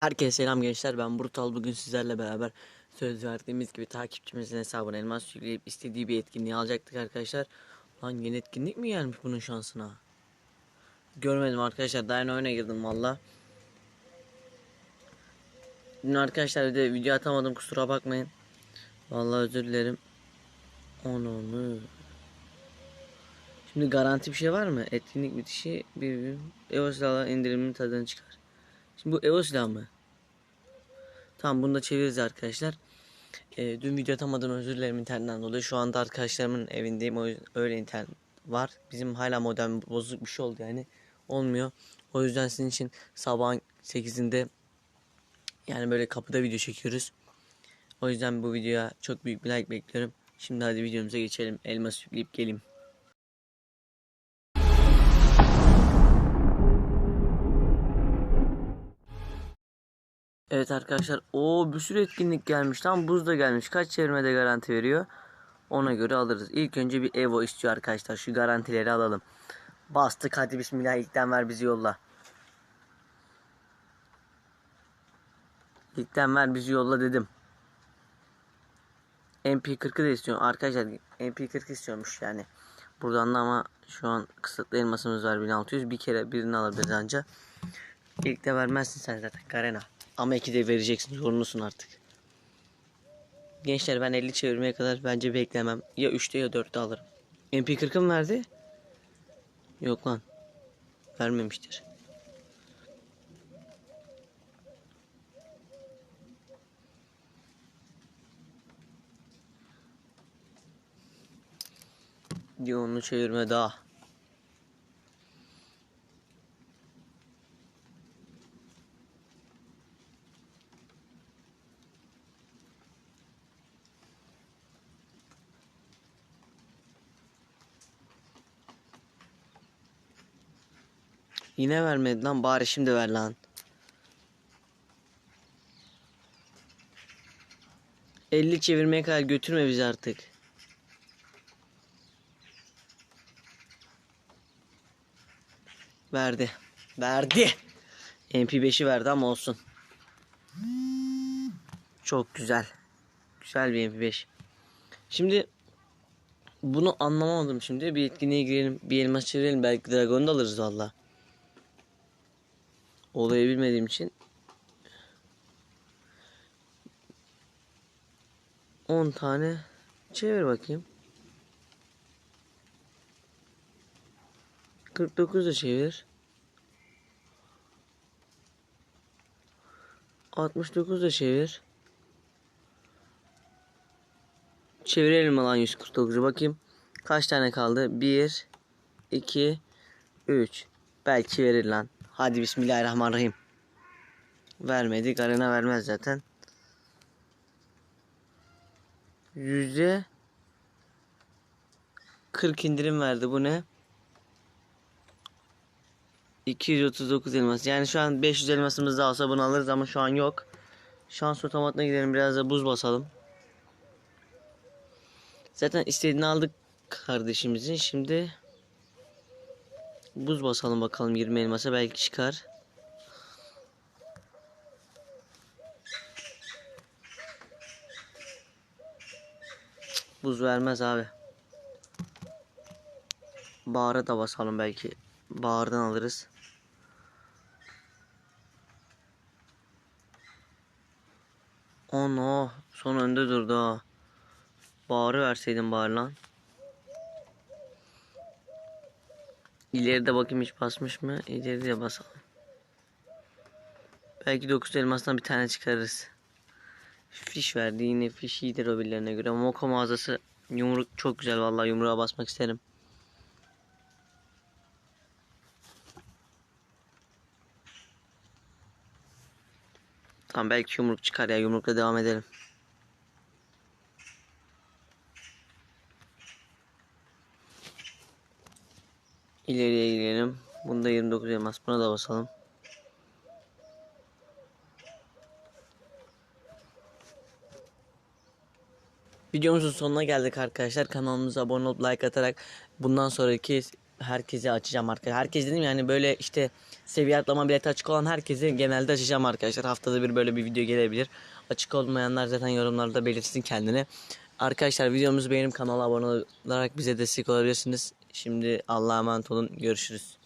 Herkese selam gençler ben Brutal bugün sizlerle beraber söz verdiğimiz gibi takipçimizin hesabına elmas yükleyip istediği bir etkinliği alacaktık arkadaşlar. Lan yeni etkinlik mi gelmiş bunun şansına? Görmedim arkadaşlar daha yeni oyuna girdim valla. Dün arkadaşlar bir de video atamadım kusura bakmayın. Vallahi özür dilerim. Onu. Şimdi garanti bir şey var mı? Etkinlik bitişi bir, bir Evo silahla indirimin tadını çıkar. Şimdi bu Evo silahı mı? Tamam bunu da çeviririz arkadaşlar. Ee, dün video atamadım özür dilerim internetten dolayı. Şu anda arkadaşlarımın evindeyim. O yüzden öyle internet var. Bizim hala modem bozuk bir şey oldu yani. Olmuyor. O yüzden sizin için sabahın 8'inde yani böyle kapıda video çekiyoruz. O yüzden bu videoya çok büyük bir like bekliyorum. Şimdi hadi videomuza geçelim. Elmas yükleyip geleyim. Evet arkadaşlar o bir sürü etkinlik gelmiş tam buz da gelmiş. Kaç çevirmede garanti veriyor? Ona göre alırız. İlk önce bir Evo istiyor arkadaşlar. Şu garantileri alalım. Bastık hadi bismillah ilkten ver bizi yolla. İlkten ver bizi yolla dedim. MP40'ı da istiyorum. Arkadaşlar MP40 istiyormuş yani. Buradan da ama şu an kısıtlı elmasımız var. 1600 bir kere birini alabiliriz anca. İlk de vermezsin sen zaten Karena. Ama iki de vereceksin zorunlusun artık. Gençler ben 50 çevirmeye kadar bence beklemem. Ya 3'te ya 4'te alırım. MP40'ı mı verdi? Yok lan. Vermemiştir. Diyor onu çevirme daha. Yine vermedi lan bari şimdi ver lan. Elli çevirmeye kadar götürme bizi artık. Verdi. Verdi. MP5'i verdi ama olsun. Çok güzel. Güzel bir MP5. Şimdi bunu anlamadım şimdi. Bir etkinliğe girelim. Bir elmas çevirelim. Belki Dragon'u da alırız valla. Olayı bilmediğim için 10 tane çevir bakayım. 49 da çevir. 69 da çevir. Çevirelim mi lan 149'u bakayım. Kaç tane kaldı? 1 2 3 Belki verir lan. Hadi bismillahirrahmanirrahim. Vermedi. Garena vermez zaten. Yüzde 40 indirim verdi. Bu ne? 239 elmas. Yani şu an 500 elmasımız da olsa bunu alırız ama şu an yok. Şans otomatına gidelim biraz da buz basalım. Zaten istediğini aldık kardeşimizin. Şimdi buz basalım bakalım 20 elmasa belki çıkar. Buz vermez abi. Bağıra da basalım belki. Bağırdan alırız. Ono son önde durdu ha. Bağırı verseydim bağır lan. İleride bakayım hiç basmış mı? İleride de basalım. Belki 9 elmastan bir tane çıkarırız. Fiş verdi yine fiş iyidir o birilerine göre. Moko mağazası yumruk çok güzel vallahi yumruğa basmak isterim. Tamam belki yumruk çıkar ya yumrukla devam edelim. İleriye gidelim. Bunda 29 elmas. Buna da basalım. Videomuzun sonuna geldik arkadaşlar. Kanalımıza abone olup like atarak bundan sonraki herkese açacağım arkadaşlar. Herkes dedim yani böyle işte seviye atlama bileti açık olan herkese genelde açacağım arkadaşlar. Haftada bir böyle bir video gelebilir. Açık olmayanlar zaten yorumlarda belirtsin kendini. Arkadaşlar videomuzu beğenip kanala abone olarak bize destek olabilirsiniz. Şimdi Allah'a emanet olun. Görüşürüz.